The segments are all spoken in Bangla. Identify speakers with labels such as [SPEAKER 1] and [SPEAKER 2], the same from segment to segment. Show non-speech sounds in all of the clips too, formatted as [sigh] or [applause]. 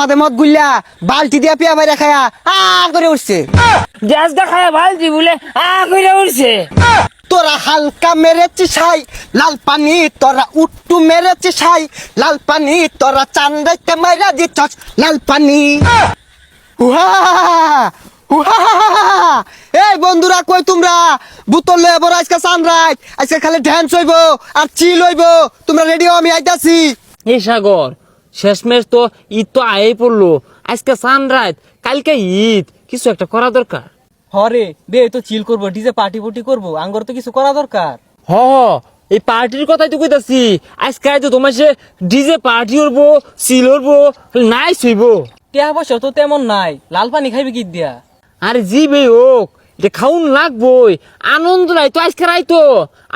[SPEAKER 1] মদ গুল্লা বালতি দিয়া পিয়া বাইরে খায়া আ করে উঠছে।
[SPEAKER 2] বালতি বলে আ উঠছে।
[SPEAKER 1] তোরা হালকা মেরেছি লাল পানি তোরা উট্টু মেরেছি ছাই লাল পানি তোরা চান্দাইতে মাইরা দিচ্ছস লাল পানি। উহা উহা এই বন্ধুরা কই তোমরা? বুতল লয়ে বড় আজকে সানরাইজ আজকে খালি ড্যান্স হইব আর চিল হইব। তোমরা রেডিও আমি আইতাছি।
[SPEAKER 2] এই সাগর শেষমেশ তো ঈদ তো আয়েই পড়ল। আজকে সানরাইজ কালকে ঈদ। কিছু একটা করা দরকার।
[SPEAKER 3] হরে দে তো চিল করব ডিজে পার্টি পুটি করব আঙ্গর তো কিছু করা দরকার।
[SPEAKER 2] হ এই পার্টির কথাই তো কইতাছি। আজকে তো তোমার সে ডিজে পার্টি করব চিল করব নাই হইব।
[SPEAKER 3] টিয়া পয়সা তো তেমন নাই লাল পানি খাইবি কি দিয়া?
[SPEAKER 2] আরে জি বে হোক এটা খাউন লাগবই। আনন্দ নাই তো আজকে রাই তো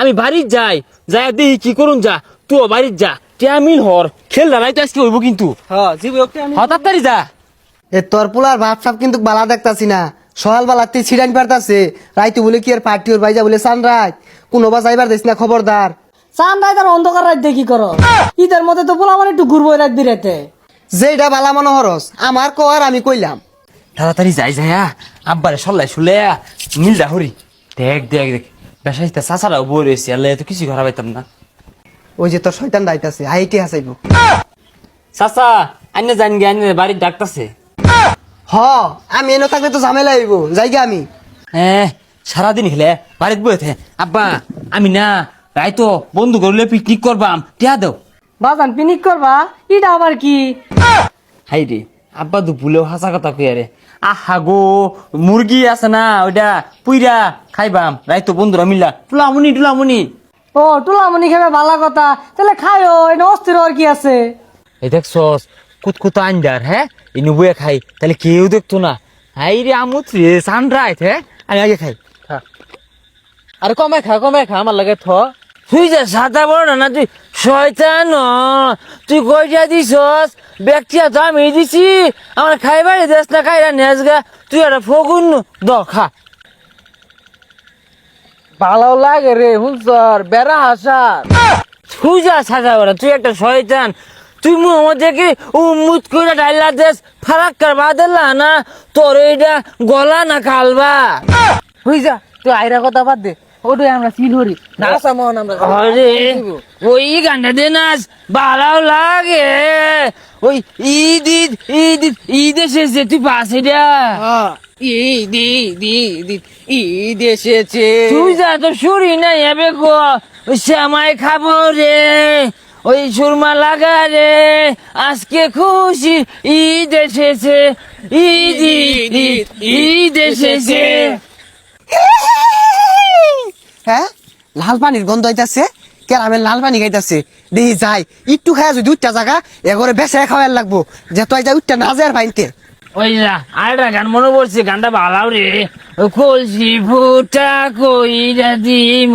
[SPEAKER 2] আমি বাড়ির যাই যাই দেখি কি করুন যা তুই বাড়ির যা। টিয়ামিল হর খেল নাই তো আজকে হইব কিন্তু।
[SPEAKER 3] হ্যাঁ জিবি ওকে আমি
[SPEAKER 2] হঠাৎ তারি যা।
[SPEAKER 1] এ তোর পোলার ভাব সাপ কিন্তু বালা দেখতাছি না। সকাল বেলাতে ছিড়ান পারতাছে। রাইতে বলে কি আর পার্টি ওর বলে সানরাইজ কোনো বা যাইবার দিস না খবরদার।
[SPEAKER 4] সানরাইজ আর অন্ধকার রাত দেখি করো। ঈদের মধ্যে তো পোলা মানে একটু ঘুরবো রাত বিরাতে
[SPEAKER 1] যেটা বালা মনোহরস আমার কর আমি কইলাম।
[SPEAKER 2] তাড়াতাড়ি যাই যাই আব্বারে সল্লাই শুলে মিলদা হরি। দেখ দেখ দেখ বেসাইতে চাচারাও বই রয়েছে আল্লাহ তো কিছু ঘরা পাইতাম না।
[SPEAKER 1] ওই যে তোর শয়তান দাইতাছে আইটি হাসাইব।
[SPEAKER 2] চাচা আইনে জান গে আইনে বাড়ির ডাকতাছে।
[SPEAKER 1] হ আমি এনে থাকলে তো ঝামেলা হইব যাইগে আমি।
[SPEAKER 2] হ্যাঁ সারাদিন খেলে বাড়িত বইতে আব্বা আমি না রাই তো বন্ধু করলে পিকনিক করবাম টিয়া দাও।
[SPEAKER 4] বাজান পিনিক করবা? এটা আবার কি?
[SPEAKER 2] হাই রে আব্বা তো ভুলেও হাসা কথা কই রে। আহা গো মুরগি আছে না ওইটা পুইরা খাইবাম। রাই তো বন্ধুরা মিলা টুলামুনি টুলামুনি।
[SPEAKER 4] ও টুলামনি খাবে ভালো কথা। তাহলে খায়ও এটা অস্থির আর কি আছে?
[SPEAKER 2] এই দেখ সস কুতকুত আন্ডার হ্যাঁ? এই নুবুয়ে খাই তাহলে কেউ দেখতো না। হাই রে আমুত রে সানরাইজ হ্যাঁ? আমি আগে খাই।
[SPEAKER 3] আরে কমাই খা কমাই খা আমার লাগে থ।
[SPEAKER 2] তুই যে সাদা বড় না তুই শয়তান। ন। তুই কইটা দিছস? ব্যক্তিয়া তো আমি দিছি। আমার খাইবারে দেশ না খাইরা নেস গা। তুই একটা ফগুন দ খা।
[SPEAKER 3] ভালো লাগে রে হুনসর বেড়া হাসার।
[SPEAKER 2] তুই যা সাদা বড় তুই একটা শয়তান। তুই মোহাম্মদ দেখি উম্মুত করে ডাইলা দেশ ফারাক কার বাদেলা না? তোর এইটা গলা না কালবা?
[SPEAKER 3] হই যা তুই আইরা কথা বাদ দে। ওটাই আমরা চিল হরি নাচা মহন আমরা
[SPEAKER 2] আরে ওই গানটা দে নাচ ভালো লাগে। ওই ঈদ ঈদ ঈদ ঈদ এসেছে তুই পাশে যা
[SPEAKER 3] ঈদ ঈদ ঈদ ঈদ ঈদ এসেছে।
[SPEAKER 2] তুই যা তো শুরি না এবে গো ওই শ্যামাই খাব রে ওই সুরমা লাগা রে। আজকে খুশি ঈদ এসেছে ঈদ ঈদ ঈদ ঈদ এসেছে।
[SPEAKER 1] হ্যাঁ? লাল পানির গন্ধ আইতাছে কেরামের লাল পানি গাইতাছে দেখি যাই একটু খায় যদি উঠটা জায়গা এগরে বেসে খাওয়ার লাগবো। যে তুই যা উঠটা না যায় ভাইতে
[SPEAKER 2] ওই আরেকটা গান মনে পড়ছে, গানটা ভালো রে। কলসি ফুটা কইরা দিম,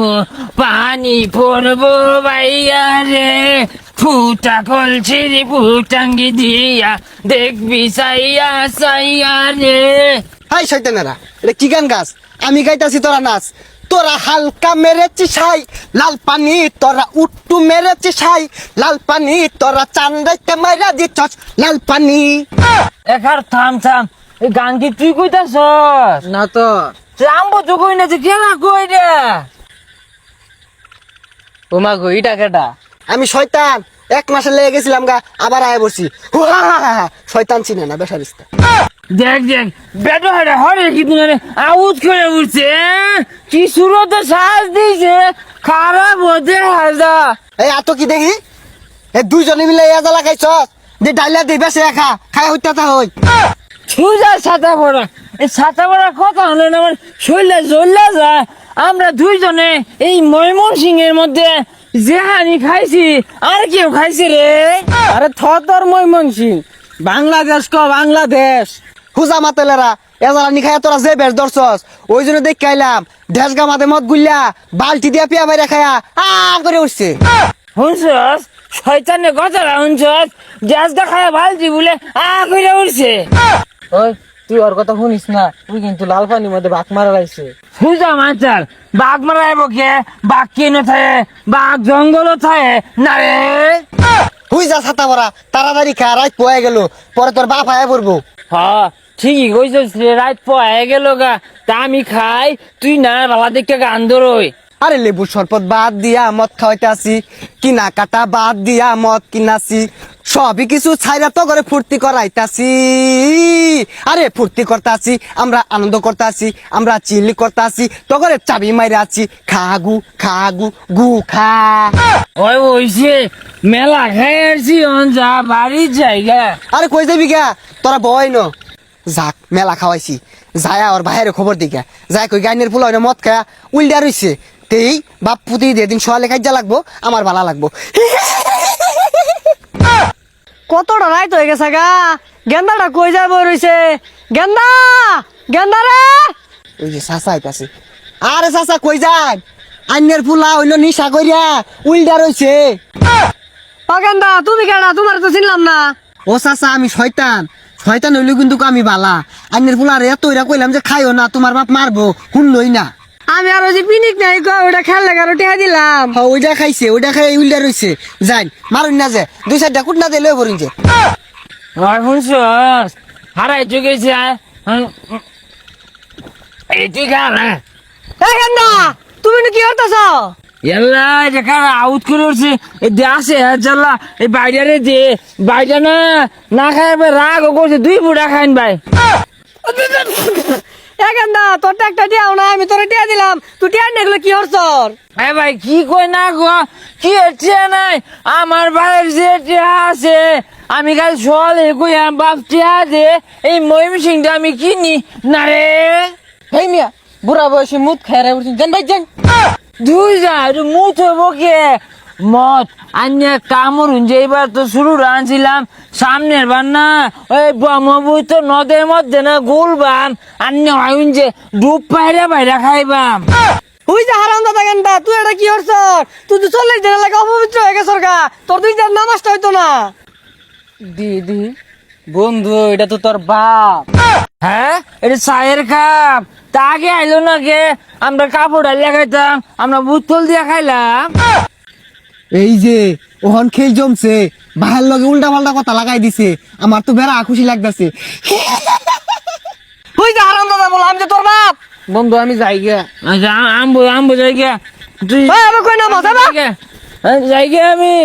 [SPEAKER 2] পানি পড়ব বাইয়া রে। ফুটা কলসি ফুটাঙ্গি দিয়া, দেখবি সাইয়া সাইয়া রে।
[SPEAKER 1] হাই শয়তানেরা এটা কি গান গাছ আমি গাইতাছি তোরা নাচ। তোরা হালকা মেরেছি সাই লাল পানি তোরা উট্টু মেরেছি সাই লাল পানি তোরা চান্দাইতে মাইরা দিচ্ছস লাল পানি।
[SPEAKER 2] একার থাম থাম। এই গান কি তুই কইতাছ
[SPEAKER 3] না তো।
[SPEAKER 2] রামবো তো কই না যে কেনা কই রে?
[SPEAKER 3] ও মা গো ইটা কেটা
[SPEAKER 1] আমি শয়তান এক মাসে লেগে গেছিলাম গা আবার আয় হুহা, শয়তান চিনে না বেসারিস্তা।
[SPEAKER 2] দেখ দেখ বেটো হারে হরে কি তুমি আউট করে উঠছে হ্যাঁ? কি সুরত সাজ দিছে খারাপ হতে হাজা
[SPEAKER 1] এই এত কি দেখি? দুইজনে মিলে এ জ্বালা খাইছস? যে ডাইলা খা খাই হইতা তা হই।
[SPEAKER 2] সুজা ছাতা পড়া এই ছাতা পড়া কথা হলো না আমার শরীরে জ্বললে যায়। আমরা দুইজনে এই ময়মন সিং এর মধ্যে জেহানি খাইছি আর কেউ খাইছে রে।
[SPEAKER 3] আরে থর তোর ময়মনসিং বাংলাদেশ ক বাংলাদেশ।
[SPEAKER 1] হুজা মাতেলেরা এ জ্বালা নি খাইয়া তোরা যে বেশ ধরছস। ওই জন্য দেখ খাইলাম ঢেস গা মাতে মদ গুল্লা বালতি দিয়া পিয়া বাইরে খায়া আ করে উঠছে।
[SPEAKER 2] শুনছস শয়তানে কথাটা শুনছস গ্যাস দেখায় ভালছি বলে আ করে উঠছে।
[SPEAKER 3] ওই তুই ওর কথা শুনিস না? তুই কিন্তু লাল পানির মধ্যে বাক মারা লাগছে।
[SPEAKER 2] সুজা মাচার বাঘ মারাইব কে? বাঘ কেন থাকে বাঘ জঙ্গল থাকে না রে।
[SPEAKER 1] হুই যা ছাতা ভরা তাড়াতাড়ি খা রাত পয়ে গেল পরে তোর বাপ আয়া পড়ব।
[SPEAKER 2] হ ঠিকই কইছিস রাত পয়ে গেল গা। তা আমি খাই তুই না বাবা দেখে গান ধরোই।
[SPEAKER 1] আরে লেবু শরবত বাদ দিয়া মদ খাওয়াইতে আসি কিনা কাটা বাদ দিয়া মদ কিনাছি সবই কিছু ছাইরা তো করে ফুর্তি করাইতাছি। আরে ফুর্তি করতাছি আমরা আনন্দ করতাছি আমরা চিল্লি করতাছি তো করে চাবি মাইরে আছি খা গু খা গু গু খা।
[SPEAKER 2] ওই ওইছে মেলা খাই আসছি অন যা বাড়ির জায়গা।
[SPEAKER 1] আরে কই যাবি গা? তোরা বয় ন। যাক মেলা খাওয়াইছি। যায়া ওর বাইরে খবর দিকা। যায় কই গাইনের ফুল হয় মদ খায়া উল্ডা রইছে তেই বাপ পুতি দিয়ে দিন সোয়ালে খাইজা লাগবো আমার ভালো লাগবো।
[SPEAKER 4] কতটা রাইত হয়ে গেছে গা? গেন্দাটা কই যায় বই রইছে? গেন্দা! গেন্দা রে!
[SPEAKER 1] ওই যে চাচা আইতাছে। আরে চাচা কই যান? আইনের ফুলা হইল নিশা কইরা উল্ডা রইছে
[SPEAKER 4] ও গেন্দা তুমি কেডা? তোমার তো চিনলাম না।
[SPEAKER 1] ও চাচা আমি শয়তান। শয়তান হইল কিন্তু আমি বালা। আইনের ফুলা রে এতইরা কইলাম যে খাইও না তোমার বাপ মারবো শুনলই না।
[SPEAKER 4] আমি আর ওই যে পিনিক নাই গো ওটা খেল লাগা টিহা দিলাম।
[SPEAKER 1] হ্যাঁ ওইটা খাইছে ওইটা খাই উল্ডা রইছে যাই মারুন না যে দুই চারটা কুট না দিলে ভরিন যে।
[SPEAKER 2] ওই শুনছস? হারাই চুকেছে এই তুই খা না
[SPEAKER 4] তুমি কি করতেছ
[SPEAKER 2] আউট করে উঠছে? এই দে আসে এই বাইরে দে না না রাগ করছে দুই বুড়া খাইন ভাই।
[SPEAKER 4] গেন্দা তোর একটা দিয়াও না আমি তোরে দিলাম। তুই টিয়া নেগলে কি
[SPEAKER 2] এ ভাই কি কই না গো কি নাই? আমার ভাইয়ের যে টিয়া আছে আমি কাল সলে কই বাপ টিয়া দে এই মহিম সিংটা আমি কিনি। না রে।
[SPEAKER 3] মিয়া বুড়া বয়সে মুখ খেয়ে উঠছেন জান ভাই যান।
[SPEAKER 2] দুই যা মুঠ হব কে মত আন্য কামড় যে এবার তো শুরু আনছিলাম সামনের বার না। ওই ব্রহ্মপুর তো নদের মধ্যে না গুলবাম আন্য হয় যে ডুব পাইরা বাইরা খাইবাম।
[SPEAKER 4] ওই যে হারাম দাদা গেন্দা তুই এটা কি হরছর তুই তো চল্লিশ দিন লাগে অপবিত্র হয়ে গেছর গা। তোর দুই দিন নামাজটা হইতো না।
[SPEAKER 3] দি দি বন্ধু এটা তো তোর বাপ।
[SPEAKER 2] হ্যাঁ? এটা চায়ের কাপ। তা আগে আইলো না কে আমরা কাপড় ডালিয়া খাইতাম আমরা বুতল দিয়া খাইলাম।
[SPEAKER 1] এই যে ওহন খেল জমছে। বাহার লগে উল্টা পাল্টা কথা লাগাই দিছে। আমার তো বেড়া খুশি লাগতাছে। [laughs]
[SPEAKER 4] ওই যে হারাম দাদা বললাম যে তোর বাপ?
[SPEAKER 3] বন্ধু আমি যাই গিয়া
[SPEAKER 2] আচ্ছা আম- আমবো আমবো যাই গিয়া তুই
[SPEAKER 4] এই, আমি কই না, বাবা।
[SPEAKER 2] যাই গিয়া আমি।